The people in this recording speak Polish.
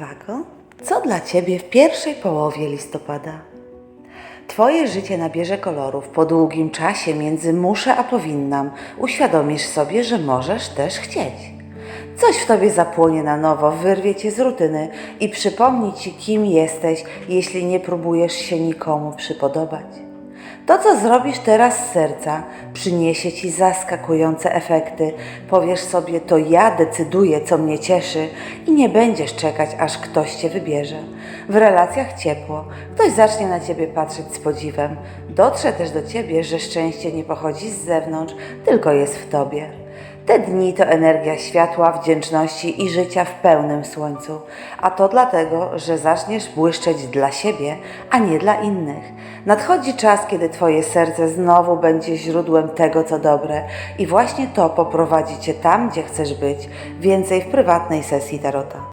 Wago, co dla Ciebie w pierwszej połowie listopada? Twoje życie nabierze kolorów po długim czasie między muszę a powinnam. Uświadomisz sobie, że możesz też chcieć. Coś w tobie zapłonie na nowo, wyrwie cię z rutyny i przypomni ci, kim jesteś, jeśli nie próbujesz się nikomu przypodobać. To, co zrobisz teraz z serca, przyniesie ci zaskakujące efekty. Powiesz sobie, to ja decyduję, co mnie cieszy, i nie będziesz czekać, aż ktoś cię wybierze. W relacjach ciepło, ktoś zacznie na ciebie patrzeć z podziwem. Dotrze też do ciebie, że szczęście nie pochodzi z zewnątrz, tylko jest w tobie. Te dni to energia światła, wdzięczności i życia w pełnym słońcu, a to dlatego, że zaczniesz błyszczeć dla siebie, a nie dla innych. Nadchodzi czas, kiedy Twoje serce znowu będzie źródłem tego, co dobre, i właśnie to poprowadzi Cię tam, gdzie chcesz być. Więcej w prywatnej sesji Tarota.